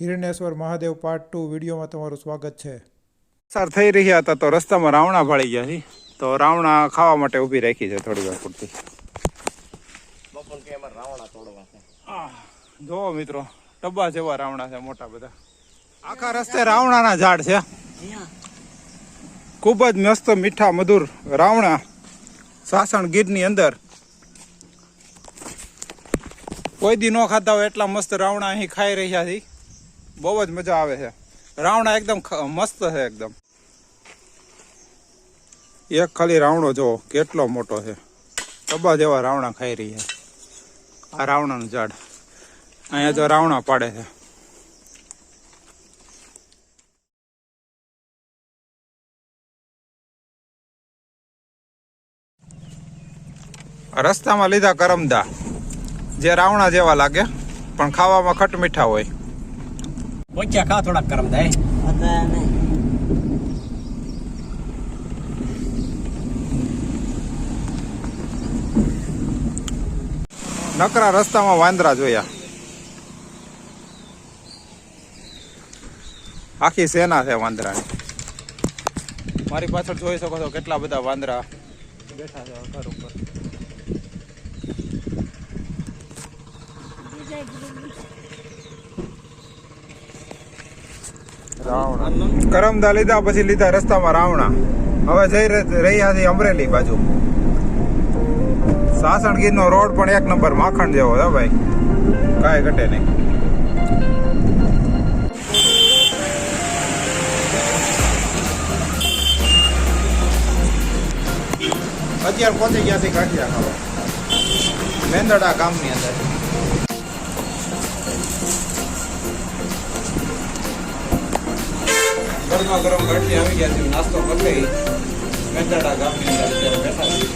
હિરણેશ્વર Mahadev part two વિડીયોમાં તમારું સ્વાગત છે. સાર થઈ રહ્યા હતા તો રસ્તામાં રાવણા ભાળી ગયા છે તો રાવણા ખાવા માટે ઊભી રાખી છે થોડી વાર પૂરતી. જોવો મિત્રો ડબ્બા જેવા રાવણા છે મોટા બધા. આખા રસ્તે રાવણાના ઝાડ છે. ખૂબ જ મસ્ત મીઠા મધુર રાવણા સાસણ ગીરની અંદર. કોઈ દી ન ખાતા હોય એટલા મસ્ત રાવણા અહીં ખાઈ રહ્યા છે બહુ જ મજા આવે છે. રાવણા એકદમ ખ- મસ્ત છે એકદમ. એક ખાલી રાવણો જો કેટલો મોટો છે. ડબ્બા જેવા રાવણા ખાઈ રહી છે. આ રાવણાનું ઝાડ. અહીંયા જો રાવણા પાડે છે. રસ્તામાં લીધા કરમદા. જે રાવણા જેવા લાગે, પણ ખાવામાં ખટ મીઠા હોય. પોચ્યા ખા થોડાક કરમ થાય. નકરા રસ્તામાં વાંદરા જોયા. આખી સેના છે વાંદરાની. મારી પાછળ જોઈ શકો છો કેટલા બધા વાંદરા બેઠા છે ઘર ઉપર. કરમદા લીધા પછી લીધા રસ્તામાં રાવણા. હવે જઈ રહ્યા છે અમરેલી બાજુ. સાસણગીર નો રોડ પણ એક નંબર માખણ જેવો છે ભાઈ. કાંઈ ઘટે નહીં. અત્યારે પહોંચી ગયા છે ગાંઠિયા ખાવા મેંદડા ગામની અંદર. ગરમા ગરમ ગાંઠિયા આવી ગયા છે નાસ્તો કરી લઈ મેંદડા ગામની અંદર બેઠા છીએ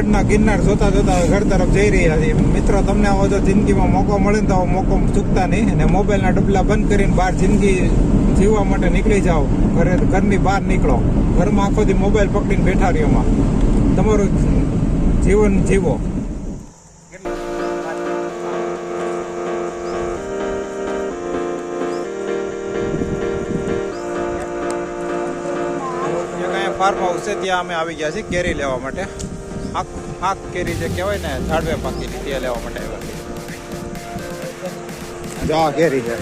જુનાગઢના ગિરનાર જોતા જોતા હવે ઘર તરફ જઈ રહ્યા છીએ મિત્રો, તમને આવો જો જિંદગીમાં મોકો મળે ને તો મોકો ચૂકતા નહીં અને મોબાઈલના ડબલા બંધ કરીને બહાર જિંદગી જીવવા માટે નીકળી જાઓ. ઘરે ઘરની બહાર નીકળો. ઘરમાં આખો દી મોબાઈલ પકડીને બેઠા રહ્યોમાં તમારું જીવન જીવો. ફાર્મ હાઉસ છે, ત્યાં અમે આવી ગયા છીએ કેરી લેવા માટે. આક આક કેરી જે કહેવાય ને ઝાડવે પાકીની તે લેવા માટે આવ્યા. જા કેરી છે.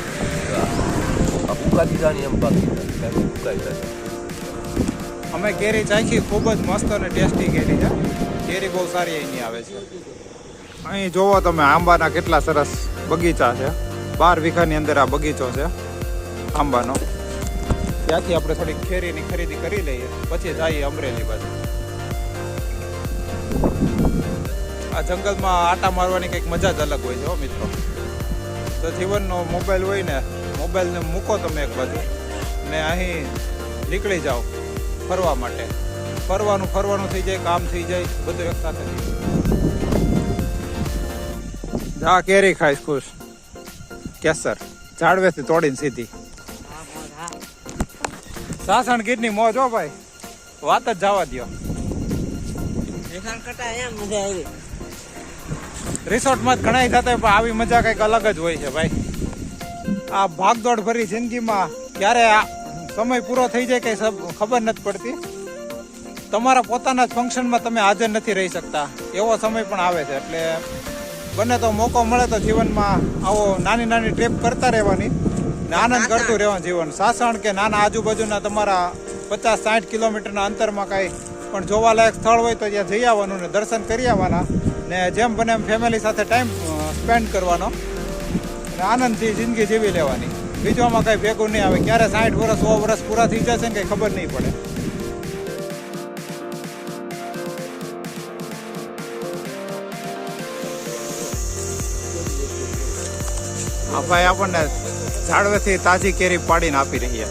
અમે કેરી ચાખી ખૂબ જ મસ્ત અને ટેસ્ટી કેરી છે. કેરી બહુ સારી અહીંની આવે છે. અહીં જોવો તમે આંબાના કેટલા સરસ બગીચા છે. બાર વીઘાની અંદર આ બગીચો છે આંબાનો. ત્યાંથી આપણે થોડીક કેરીની ખરીદી કરી લઈએ પછી જઈએ અમરેલી બાજુ. આ જંગલમાં આટા મારવાની કંઈક મજા જ અલગ હોય છે હો મિત્રો. તો જીવનનો મોબાઈલ હોય ને, મોબાઈલને મૂકો તમે એક બાજુ. ને અહીં નીકળી જાઓ ફરવા માટે. ફરવાનું ફરવાનું થઈ જાય, કામ થઈ જાય, બધું એક સાથે થઈ જાય. જા, કેરી ખાઈશ, ખુશ. કેસર, ઝાડવેથી તોડીને સીધી. સાસણ ગીરની મોજ હો ભાઈ. વાત જ જવા દ્યો. રિસોર્ટમાં જ ઘણા જતા હોય પણ આવી મજા કંઈક અલગ જ હોય છે ભાઈ. આ ભાગદોડ ભરી જિંદગીમાં ક્યારે આ સમય પૂરો થઈ જાય કંઈ ખબર નથી પડતી. તમારા પોતાના જ ફંક્શનમાં તમે હાજર નથી રહી શકતા. એવો સમય પણ આવે છે એટલે બને તો મોકો મળે તો જીવનમાં આવો નાની નાની ટ્રીપ કરતા રહેવાની. ને આનંદ કરતું રહેવાનું જીવન. સાસણ કે નાના આજુબાજુના તમારા પચાસ સાઠ કિલોમીટરના અંતરમાં કાંઈ પણ જોવાલાયક સ્થળ હોય તો ત્યાં જઈ આવવાનું ને દર્શન કરી આવવાના. ને જેમ બને એમ ફેમિલી સાથે ટાઈમ સ્પેન્ડ કરવાનો. અને આનંદથી જિંદગી જીવી લેવાની. બીજોમાં કંઈ ભેગું નહીં આવે. ક્યારે સાઠ વર્ષ, સો વર્ષ પૂરા થઈ જશે ને કંઈ ખબર નહીં પડે. આ ભાઈ આપણને ઝાડવેથી તાજી કેરી પાડીને આપી રહ્યા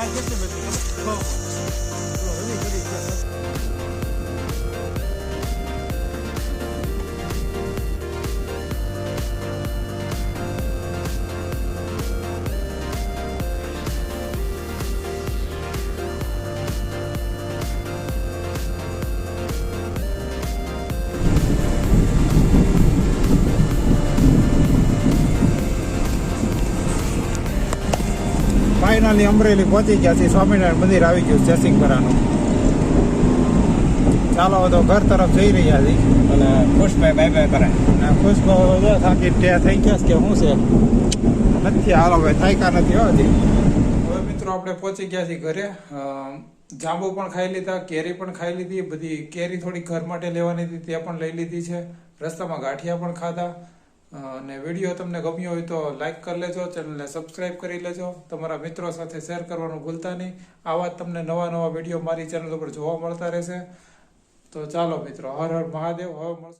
મજા આવી બહુ મજા આવે છે એકદમ ટેસ્ટી કેરી ફાઇનલી અમરેલી પહોંચી ગયા છે સ્વામિનારાયણ મંદિર આવી ગયું જયસિંહપુરાનું. ચાલો તો ઘર તરફ જઈ રહ્યા છીએ. અને ખુશભાઈ બાય બાય કરે. અને ખુશભાઈ થાકી ત્યાં થઈ ગયા કે શું છે? નથી હાલો ભાઈ થાયકા નથી હો હજી. હવે મિત્રો આપણે પહોંચી ગયા છીએ ઘરે. જાંબુ પણ ખાઈ લીધા કેરી પણ ખાઈ લીધી. બધી કેરી થોડી ઘર માટે લેવાની હતી તે પણ લઈ લીધી છે. રસ્તામાં ગાંઠિયા પણ ખાધા. અને વીડિયો તમને ગમ્યો હોય તો લાઇક કરી લેજો, ચેનલને સબસ્ક્રાઇબ કરી લેજો. તમારા મિત્રો સાથે શેર કરવાનું ભૂલતા નહીં. આવા તમને નવા નવા વીડિયો મારી ચેનલ ઉપર જોવા મળતા રહેશે. તો ચાલો મિત્રો, હર હર મહાદેવ, હવે મળશે.